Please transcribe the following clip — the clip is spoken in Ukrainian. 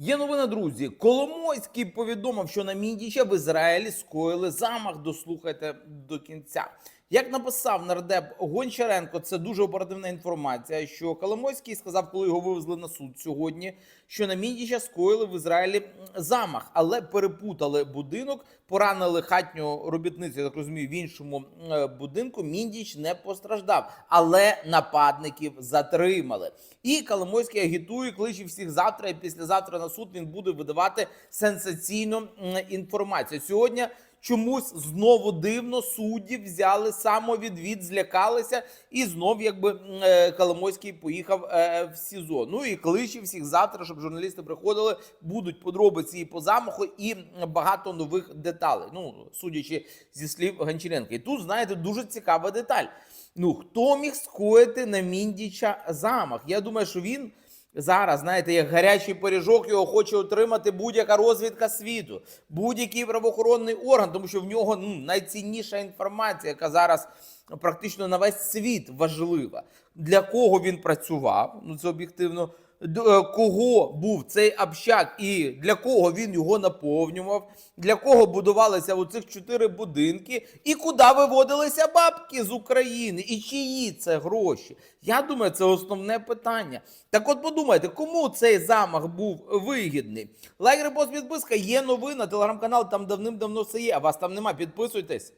Є новина, друзі. Коломойський повідомив, що на мідіча в Ізраїлі скоїли замах. Дослухайте до кінця. Як написав нардеп Гончаренко, це дуже оперативна інформація. Що Коломойський сказав, коли його вивезли на суд сьогодні, що на Міндіча скоїли в Ізраїлі замах, але перепутали будинок, поранили хатню робітницю. Я так розумію, в іншому е, будинку Міндіч не постраждав, але нападників затримали. І Коломойський агітує, кличе всіх завтра і післязавтра на суд він буде видавати сенсаційну інформацію. Сьогодні чомусь знову дивно судді взяли самовідвід, злякалися, і знов якби е, Коломойський поїхав е, в СІЗО. Ну і кличе всіх завтра, щоб журналісти приходили, будуть подробиці і по замаху, і багато нових деталей. Ну судячи зі слів Гончаренка. І тут знаєте дуже цікава деталь. Ну хто міг скоїти на Міндіча замах? Я думаю, що він. Зараз, знаєте, як гарячий пиріжок, його хоче отримати будь-яка розвідка світу, будь-який правоохоронний орган, тому що в нього ну, найцінніша інформація, яка зараз практично на весь світ важлива. Для кого він працював? Ну це об'єктивно. Е, Кого був цей общак і для кого він його наповнював, для кого будувалися оцих чотири будинки, і куди виводилися бабки з України, і чиї це гроші? Я думаю, це основне питання. Так от подумайте, кому цей замах був вигідний? Лайк, репост, підписка, є новина, телеграм-канал там давним-давно все є, а вас там нема. Підписуйтесь.